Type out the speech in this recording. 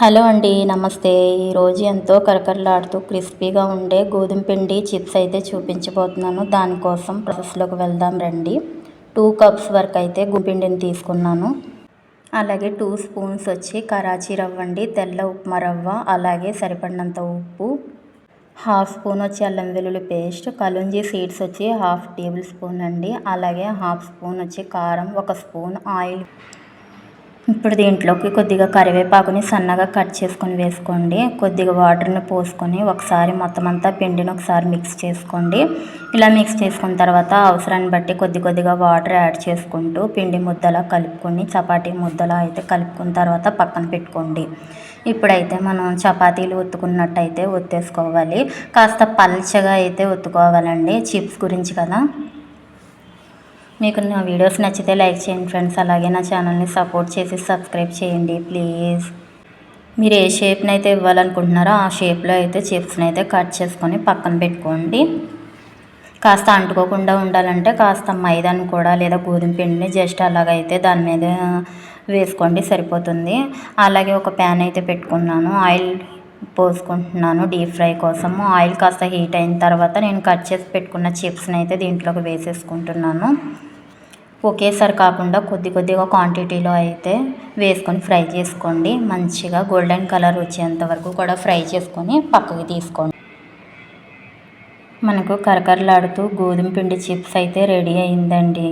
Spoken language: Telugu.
హలో అండి నమస్తే. ఈరోజు ఎంతో కరకరలాడుతూ క్రిస్పీగా ఉండే గోధుమ పిండి చిప్స్ అయితే చూపించబోతున్నాను. దానికోసం ప్రాసెస్లోకి వెళ్దాం రండి. టూ కప్స్ వరకు అయితే పిండిని తీసుకున్నాను. అలాగే టూ స్పూన్స్ వచ్చి కరాచీ రవ్వ అండి తెల్ల ఉప్మా రవ్వ అలాగే సరిపడినంత ఉప్పు హాఫ్ స్పూన్ వచ్చి అల్లం వెల్లుల్లి పేస్ట్ కలుంజీ సీడ్స్ వచ్చి హాఫ్ టేబుల్ స్పూన్ అండి అలాగే హాఫ్ స్పూన్ వచ్చి కారం ఒక స్పూన్ ఆయిల్ ఇప్పుడు దీంట్లోకి కొద్దిగా కరివేపాకుని సన్నగా కట్ చేసుకొని వేసుకోండి. కొద్దిగా వాటర్ని పోసుకొని ఒకసారి మొత్తం అంతా పిండిని ఒకసారి మిక్స్ చేసుకోండి. ఇలా మిక్స్ చేసుకున్న తర్వాత అవసరాన్ని బట్టి కొద్ది కొద్దిగా వాటర్ యాడ్ చేసుకుంటూ పిండి ముద్దలా కలుపుకొని చపాతీ ముద్దలా అయితే కలుపుకున్న తర్వాత పక్కన పెట్టుకోండి. ఇప్పుడైతే మనం చపాతీలు ఒత్తుకున్నట్టయితే ఒత్తేసుకోవాలి. కాస్త పల్చగా అయితే ఒత్తుకోవాలండి. చిప్స్ గురించి కదా? మీకు నా వీడియోస్ నచ్చితే లైక్ చేయండి ఫ్రెండ్స్. అలాగే నా ఛానల్ని సపోర్ట్ చేసి సబ్స్క్రైబ్ చేయండి ప్లీజ్. మీరు ఏ షేప్ని అయితే ఇవ్వాలనుకుంటున్నారో ఆ షేప్లో అయితే చిప్స్ని అయితే కట్ చేసుకొని పక్కన పెట్టుకోండి. కాస్త అంటుకోకుండా ఉండాలంటే కాస్త మైదాన్ని కూడా లేదా గోధుమ పిండిని జస్ట్ అలాగైతే దాని మీద వేసుకోండి సరిపోతుంది. అలాగే ఒక ప్యాన్ అయితే పెట్టుకున్నాను. ఆయిల్ పోసుకుంటున్నాను డీప్ ఫ్రై కోసము. ఆయిల్ కాస్త హీట్ అయిన తర్వాత నేను కట్ చేసి పెట్టుకున్న చిప్స్ని అయితే దీంట్లోకి వేసేసుకుంటున్నాను. ఒకేసారి కాకుండా కొద్ది కొద్దిగా క్వాంటిటీలో అయితే వేసుకొని ఫ్రై చేసుకోండి. మంచిగా గోల్డెన్ కలర్ వచ్చేంత వరకు కూడా ఫ్రై చేసుకొని పక్కకి తీసుకోండి. మనకు కరకరలాడుతూ గోధుమ పిండి చిప్స్ అయితే రెడీ అయిందండి.